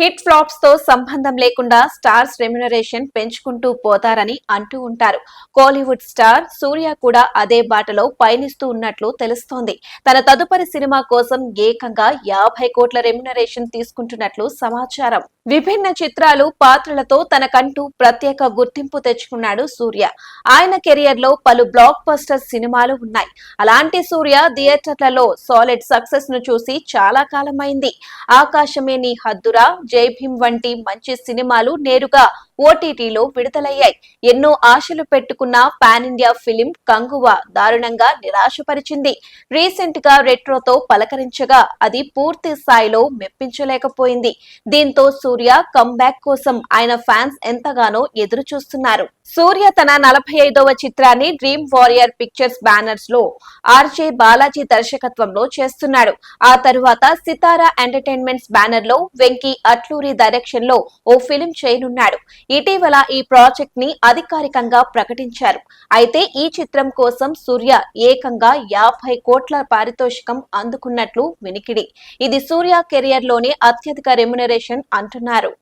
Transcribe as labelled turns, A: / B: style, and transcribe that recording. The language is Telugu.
A: హిట్ ఫ్లాప్స్తో సంబంధం లేకుండా స్టార్స్ రెమ్యునరేషన్ పెంచుకుంటూ పోతారని అంటూ ఉంటారు. కోలీవుడ్ స్టార్ సూర్య కూడా అదే బాటలో పయనిస్తూ ఉన్నట్లు తెలుస్తోంది. తన తదుపరి సినిమా కోసం ఏకంగా యాభై కోట్ల రెమ్యునరేషన్ తీసుకుంటున్నట్లు సమాచారం. విభిన్న చిత్రాలు పాత్రలతో తనకంటూ ప్రత్యేక గుర్తింపు తెచ్చుకున్నాడు సూర్య. ఆయన కెరియర్లో పలు బ్లాక్ బస్టర్ సినిమాలు ఉన్నాయి. అలాంటి సూర్య థియేటర్లలో సాలిడ్ సక్సెస్ను చూసి చాలా కాలమైంది. ఆకాశమే నీ హద్దురా జై భీమ్ వంటి మంచి సినిమాలు నేరుగా ఓటీటీలో విడుదలయ్యాయి. ఎన్నో ఆశలు పెట్టుకున్న పాన్ ఇండియా ఫిలిం కంగువ దారుణంగా నిరాశపరిచింది. రీసెంట్గా రెట్రోతో పలకరించగా అది పూర్తి స్థాయిలో మెప్పించలేకపోయింది. దీంతో సూర్య కంబ్యాక్ కోసం ఆయన ఫ్యాన్స్ ఎంతగానో ఎదురు చూస్తున్నారు సూర్య తన నలభై ఐదవ చిత్రాన్ని డ్రీమ్ వారియర్ పిక్చర్స్ బ్యానర్స్లో ఆర్జే బాలాజీ దర్శకత్వంలో చేస్తున్నాడు. ఆ తరువాత సితారా ఎంటర్టైన్మెంట్స్ బ్యానర్లో వెంకీ అట్లూరి డైరెక్షన్లో ఓ ఫిలిం చేయనున్నాడు. ఇటీవల ఈ ప్రాజెక్ట్ని అధికారికంగా ప్రకటించారు. అయితే ఈ చిత్రం కోసం సూర్య ఏకంగా యాభై కోట్ల పారితోషికం అందుకున్నట్లు వినికిడి. ఇది సూర్య కెరియర్లోనే అత్యధిక రెమ్యునరేషన్ అంటున్నారు.